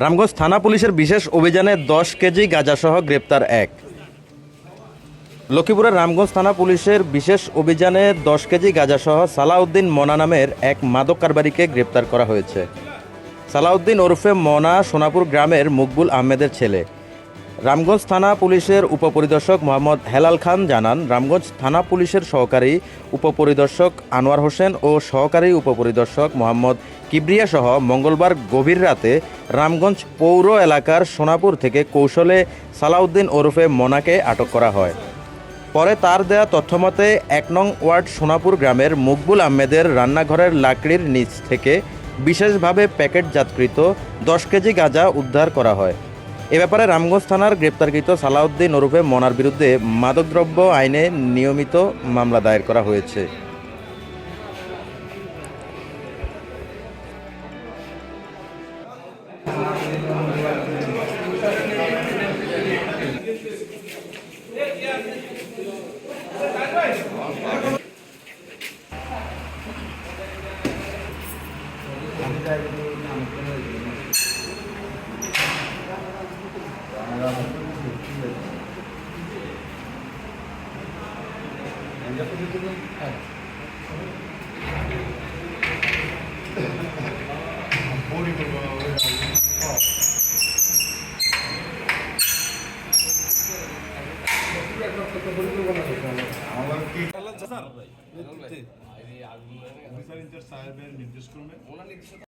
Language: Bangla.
রামগঞ্জ থানা পুলিশের বিশেষ অভিযানে দশ কেজি গাঁজাসহ গ্রেপ্তার এক। লক্ষ্মীপুরের রামগঞ্জ থানা পুলিশের বিশেষ অভিযানে দশ কেজি গাঁজাসহ সালাউদ্দিন মনা নামের এক মাদক কারবারিকে গ্রেপ্তার করা হয়েছে। সালাউদ্দিন ওরফে মনা সোনাপুর গ্রামের মকবুল আহমেদের ছেলে। রামগঞ্জ থানা পুলিশের উপপরিদর্শক মোহাম্মদ হেলাল খান জানান, রামগঞ্জ থানা পুলিশের সহকারী উপপরিদর্শক আনোয়ার হোসেন ও সহকারী উপপরিদর্শক মোহাম্মদ কিবরিয়া সহ মঙ্গলবার গভীর রাতে রামগঞ্জ পৌর এলাকার সোনাপুর থেকে কৌশলে সালাউদ্দিন ওরফে মোনাকে আটক করা হয়। পরে তার দেয়া তথ্যমতে এক নং ওয়ার্ড সোনাপুর গ্রামের মকবুল আহমেদের রান্নাঘরের লাকড়ির নিচ থেকে বিশেষভাবে প্যাকেটজাতকৃত দশ কেজি গাঁজা উদ্ধার করা হয়। এ ব্যাপারে রামগঞ্জ থানার গ্রেপ্তারকৃত সালাউদ্দিন ওরফে মনার বিরুদ্ধে মাদকদ্রব্য আইনে নিয়মিত মামলা দায়ের করা হয়েছে। অফিসার ইনচার্জ সাহেবের নির্দেশ করবে